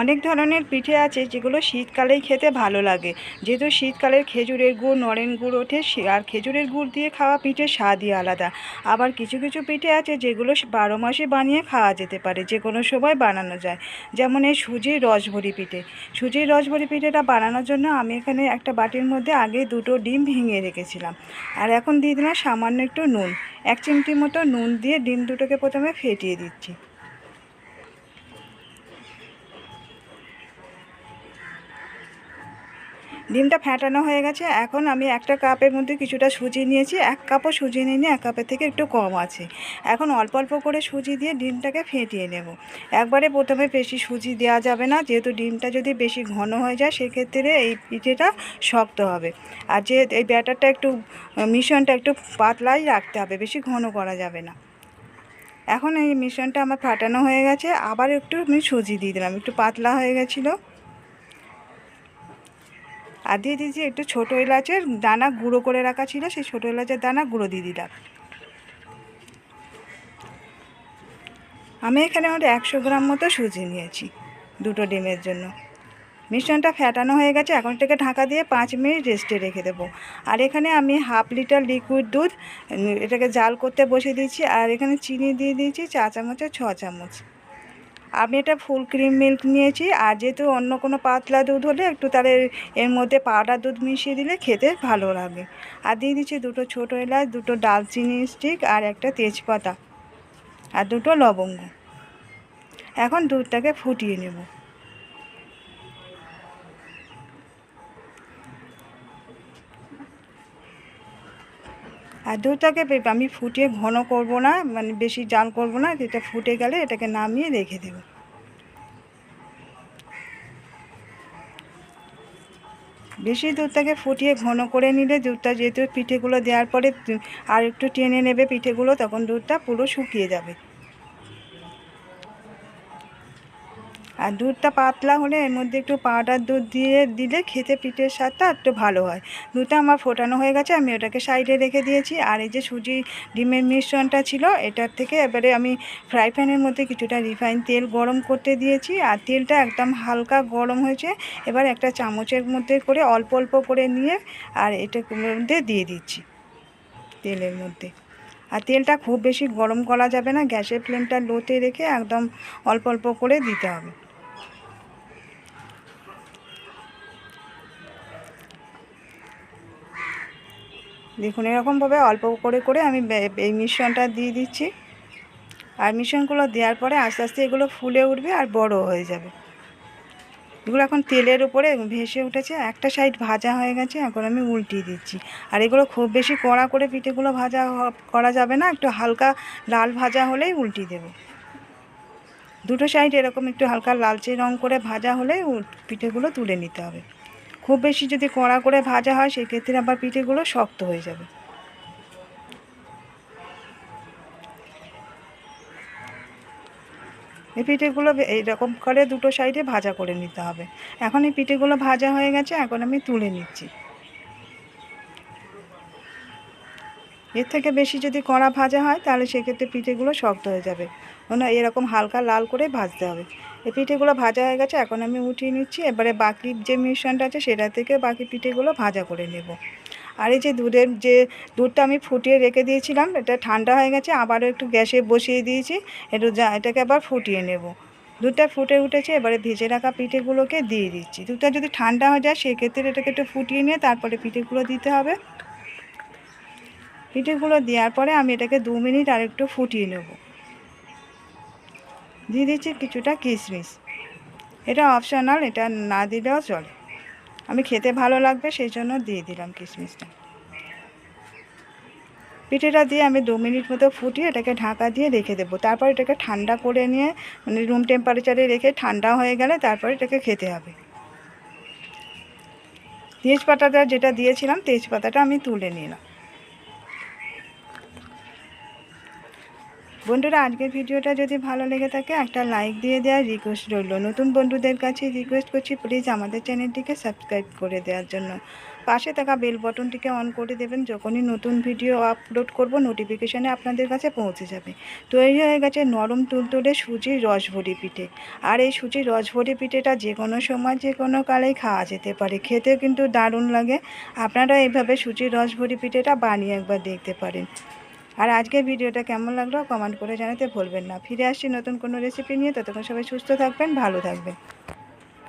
অনেক ধরনের পিঠে আছে যেগুলো শীতকালেই খেতে ভালো লাগে। যেহেতু শীতকালের খেজুরের গুড়, নরেন গুড় ওঠে আর খেজুরের গুড় দিয়ে খাওয়া পিঠের স্বাদই আলাদা। আবার কিছু কিছু পিঠে আছে যেগুলো বারো মাসে বানিয়ে খাওয়া যেতে পারে, যে কোনো সময় বানানো যায়। যেমন এই সুজির রসভরি পিঠে। সুজির রসভরি পিঠেটা বানানোর জন্য আমি এখানে একটা বাটির মধ্যে আগে দুটো ডিম ভেঙে রেখেছিলাম। আর এখন দিয়ে দিলাম সামান্য একটু নুন। এক চিমটি মতো নুন দিয়ে ডিম দুটোকে প্রথমে ফেটিয়ে দিচ্ছি। ডিমটা ফ্যাটানো হয়ে গেছে। এখন আমি একটা কাপের মধ্যে কিছুটা সুজি নিয়েছি। এক কাপও সুজি নিয়ে এক কাপের থেকে একটু কম আছে। এখন অল্প অল্প করে সুজি দিয়ে ডিমটাকে ফেটিয়ে নেব। একবারে প্রথমে বেশি সুজি দেওয়া যাবে না। যেহেতু ডিমটা যদি বেশি ঘন হয়ে যায়, সেক্ষেত্রে এই পিঠেটা শক্ত হবে। আর যে এই ব্যাটারটা একটু, মিশ্রণটা একটু পাতলাই রাখতে হবে, বেশি ঘন করা যাবে না। এখন এই মিশ্রণটা আমার ফাটানো হয়ে গেছে। আবার একটু আমি সুজি দিয়ে দিলাম। একটু পাতলা হয়ে গেছিল। আর দিয়ে দিয়েছি একটু ছোটো এলাচের দানা গুঁড়ো করে রাখা ছিল, সেই ছোটো এলাচের দানা গুঁড়ো দিয়ে দিলাম। আমি এখানে আমার একশো গ্রাম মতো সুজি নিয়েছি দুটো ডিমের জন্য। মিশ্রণটা ফ্যাটানো হয়ে গেছে, এখন এটাকে ঢাকা দিয়ে পাঁচ মিনিট রেস্টে রেখে দেবো। আর এখানে আমি হাফ লিটার লিকুইড দুধ এটাকে জাল করতে বসিয়ে দিয়েছি, আর এখানে চিনি দিয়ে দিয়েছি চা চামচে ছ চামচ। আমি এটা ফুল ক্রিম মিল্ক নিয়েছি, আর যেহেতু অন্য কোনো পাতলা দুধ হলে একটু তাহলে এর মধ্যে পাউডার দুধ মিশিয়ে দিলে খেতে ভালো লাগে। আর দিয়ে দিচ্ছি দুটো ছোটো এলাচ, দুটো ডালচিনি স্টিক আর একটা তেজপাতা, আর দুটো লবঙ্গ। এখন দুধটাকে ফুটিয়ে নেব। আর দুধটাকে আমি ফুটিয়ে ঘন করব না মানে বেশি জাল করব না এটা ফুটে গেলে এটাকে নামিয়ে রেখে দেব। বেশি দুধটাকে ফুটিয়ে ঘন করে নিলে দুধটা যেহেতু পিঠেগুলো দেওয়ার পরে আর একটু টেনে নেবে পিঠেগুলো, তখন দুধটা পুরো শুকিয়ে যাবে। আর দুধটা পাতলা হলে এর মধ্যে একটু পাউডার দুধ দিয়ে দিলে খেতে পিঠের স্বাদটা একটু ভালো হয়। দুধটা আমার ফোটানো হয়ে গেছে, আমি ওটাকে সাইডে রেখে দিয়েছি। আর এই যে সুজি ডিমের মিশ্রণটা ছিল, এটার থেকে এবারে আমি ফ্রাই প্যানের মধ্যে কিছুটা রিফাইন তেল গরম করতে দিয়েছি। আর তেলটা একদম হালকা গরম হয়েছে, এবার একটা চামচের মধ্যে করে অল্প অল্প করে নিয়ে আর এটার মধ্যে দিয়ে দিচ্ছি তেলের মধ্যে। আর তেলটা খুব বেশি গরম করা যাবে না, গ্যাসের ফ্লেমটা লোতে রেখে একদম অল্প অল্প করে দিতে হবে। দেখুন, এরকমভাবে অল্প করে করে আমি এই মিশ্রণটা দিয়ে দিচ্ছি। আর মিশ্রণগুলো দেওয়ার পরে আস্তে আস্তে এগুলো ফুলে উঠবে আর বড় হয়ে যাবে। এগুলো এখন তেলের উপরে ভেসে উঠেছে। একটা সাইড ভাজা হয়ে গেছে, এখন আমি উল্টিয়ে দিচ্ছি। আর এগুলো খুব বেশি কড়া করে পিঠেগুলো ভাজা করা যাবে না। একটু হালকা লাল ভাজা হলেই উল্টিয়ে দেবো। দুটো সাইড এরকম একটু হালকা লালচে রং করে ভাজা হলে উল- পিঠেগুলো তুলে নিতে হবে। খুব বেশি যদি কড়া করে ভাজা হয়, সেক্ষেত্রে আবার পিঠেগুলো শক্ত হয়ে যাবে। এই পিঠেগুলো এইরকম করে দুটো সাইডে ভাজা করে নিতে হবে। এখন এই পিঠেগুলো ভাজা হয়ে গেছে, এখন আমি তুলে নিচ্ছি। এর থেকে বেশি যদি কড়া ভাজা হয়, তাহলে সেক্ষেত্রে পিঠেগুলো শক্ত হয়ে যাবে। মানে এরকম হালকা লাল করে ভাজতে হবে। এই পিঠেগুলো ভাজা হয়ে গেছে, এখন আমি উঠিয়ে নিচ্ছি। এবারে বাকি যে মিশ্রণটা আছে, সেটা থেকে বাকি পিঠেগুলো ভাজা করে নেব। আর এই যে দুধের যে দুধটা আমি ফুটিয়ে রেখে দিয়েছিলাম, এটা ঠান্ডা হয়ে গেছে, আবারও একটু গ্যাসে বসিয়ে দিয়েছি। একটু যা, এটাকে আবার ফুটিয়ে নেব। দুধটা ফুটে উঠেছে, এবারে ভেজে রাখা পিঠেগুলোকে দিয়ে দিচ্ছি। দুধটা যদি ঠান্ডা হয়ে যায়, সেক্ষেত্রে এটাকে একটু ফুটিয়ে নিয়ে তারপরে পিঠেগুলো দিতে হবে। পিঠেগুলো দেওয়ার পরে আমি এটাকে দু মিনিট আর একটু ফুটিয়ে নেব। দিয়ে দিচ্ছি কিছুটা কিশমিশ। এটা অপশনাল এটা না দিলেও চলে। আমি খেতে ভালো লাগবে, সেই জন্য দিয়ে দিলাম কিশমিশটা। পিঠেটা দিয়ে আমি দু মিনিট মতো ফুটিয়ে এটাকে ঢাকা দিয়ে রেখে দেবো। তারপর এটাকে ঠান্ডা করে নিয়ে মানে রুম টেম্পারেচারে রেখে ঠান্ডা হয়ে গেলে তারপর এটাকে খেতে হবে। তেজপাতাটা যেটা দিয়েছিলাম, তেজপাতাটা আমি তুলে নিলাম। বন্ধুরা, আজকের ভিডিওটা যদি ভালো লেগে থাকে, একটা লাইক দিয়ে দেওয়ার রিকোয়েস্ট রইল। নতুন বন্ধুদের কাছে রিকোয়েস্ট করছি প্লিজ আমাদের চ্যানেলটিকে সাবস্ক্রাইব করে দেওয়ার জন্য। পাশে থাকা বেল বটনটিকে অন করে দেবেন, যখনই নতুন ভিডিও আপলোড করব নোটিফিকেশানে আপনাদের কাছে পৌঁছে যাবে। তৈরি হয়ে গেছে নরম তুলতুলে সুজির রসভরি পিঠে। আর এই সুজির রসভরি পিঠেটা যে কোনো সময়, যে কোনো কালেই খাওয়া যেতে পারে। খেতেও কিন্তু দারুণ লাগে। আপনারা এইভাবে সুজির রসভরি পিঠেটা বানিয়ে একবার দেখতে পারেন। আর আজকের ভিডিওটা কেমন লাগল কমেন্ট করে জানাতে ভুলবেন না। ফিরে আসছি নতুন কোনো রেসিপি নিয়ে। ততক্ষণ সবাই সুস্থ থাকবেন, ভালো থাকবেন।